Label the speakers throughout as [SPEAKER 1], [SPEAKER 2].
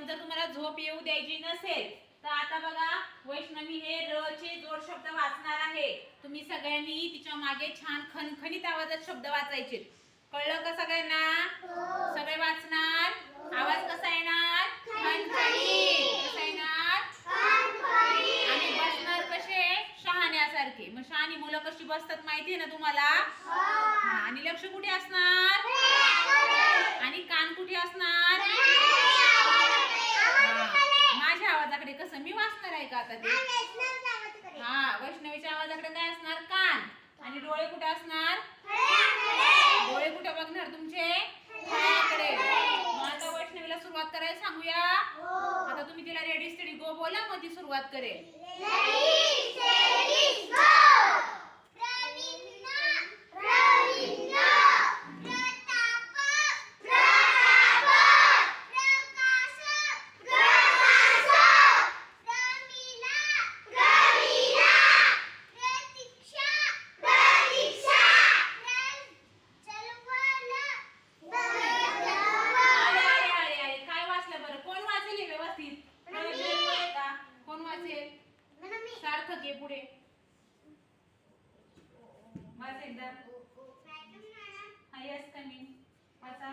[SPEAKER 1] पण जर तुम्हाला झोप येऊ द्यायची नसेल तर आता बघा वैष्णवी हे र चे जोड शब्द वाचणार आहे. तुम्ही सगळ्यांनी तिच्यामागे छान खणखणीत आवाजात शब्द वाचायचे. कळलं का सगळ्यांना? सगळे वाचणार? आवाज कसा येणार? खणखणीत कसा येणार? आणि बसणार कसे? शहाण्यासारखे. मग शहाणी मुलं कशी बसतात माहितीये ना तुम्हाला? आणि लक्ष कुठे असणार? आणि कान कुठे असणार हा, माझ्या आवाजाकडे कसं मी वाचणार आहे का आता ते हा वैष्णवीच्या आवाजाकडे काय असणार कान आणि डोळे कुठे असणार? डोळे कुठे बघणार तुमचे? आता वैष्णवीला सुरुवात करायला सांगूया. आता तुम्ही तिला रेडी स्टडी गो बोला मग ती सुरुवात करेल अरे अरे अरे अरे काय वाचलं बरं कोण वाचेल हे व्यवस्थित प्रयोजन आहे का कोण वाचेल सार्थक आहे पुढे वाच एकदा हा यस कमी वाचा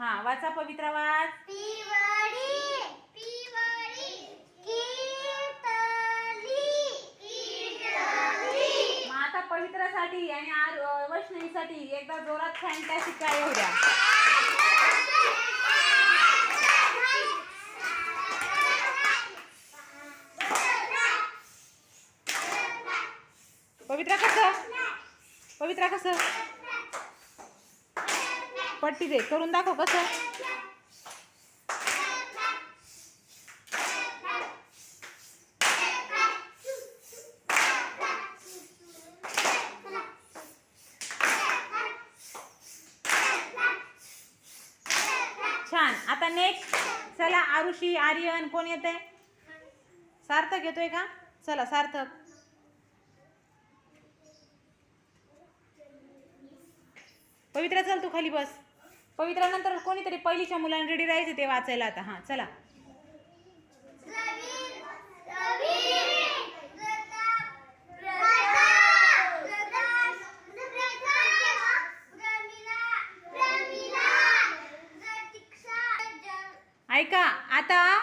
[SPEAKER 1] हा वाचा पवित्रा वाच. मग आता पवित्रासाठी आणि आर- वैष्णवीसाठी एकदा जोरात फॅन्टॅस्टिक काय द्या. पवित्रा कसं? पवित्रा कसं? पट्टी दे. करून दाखव कसं. छान. आता नेक्स्ट चला आरुषी आर्यन कोण येत आहे सार्थक येतोय का? चला सार्थक. पवित्रा चल तू खाली बस. पवित्रा नंतर कोणीतरी पहिलीच्या मुलांना रेडी राहायचं ते वाचायला आता. हां चला. ऐका आता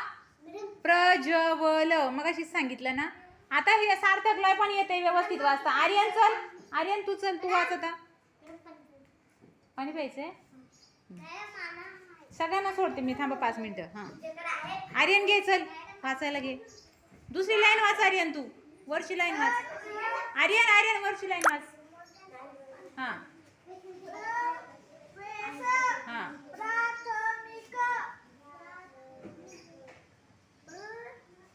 [SPEAKER 1] प्रज्वल मग अशीच सांगितलं ना? आता हे सार्थकला पण येते व्यवस्थित वाचता. आर्यन चल. आर्यन तू चल तू वाच आता. पाणी प्यायचंय? सगळ्यांना सोडते मी. थांबा पाच मिनटं. हां. आर्यन घे चल. वाचायला घे. दुसरी लाईन वाच आर्यन तू. वरची लाईन वाच. आर्यन आर्यन वरची लाईन वाच. हां. हां.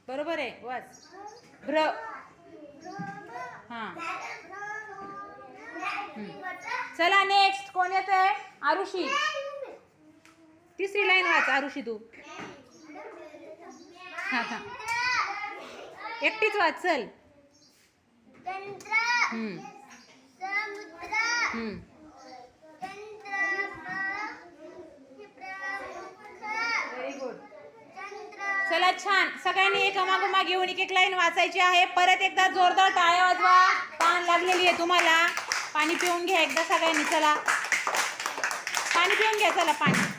[SPEAKER 1] बरोबर आहे. वाच. भ्र. हां. चला नेक्स्ट कोण येत आहे आरुषी. तिसरी लाईन वाच आरुषी तू. हां हां. एकटीच वाच चल. हम्म, हम्म. चला छान. सगळ्यांनी एकामागोमाग घेऊन एक एक लाईन वाचायची आहे. परत एकदा जोरदार टाळ्या वाजवा. ताण लागलेली आहे तुम्हाला. पाणी पिऊन घ्या एकदा सगळ्यांनी. चला. पाणी पिऊन घ्या चला पाणी.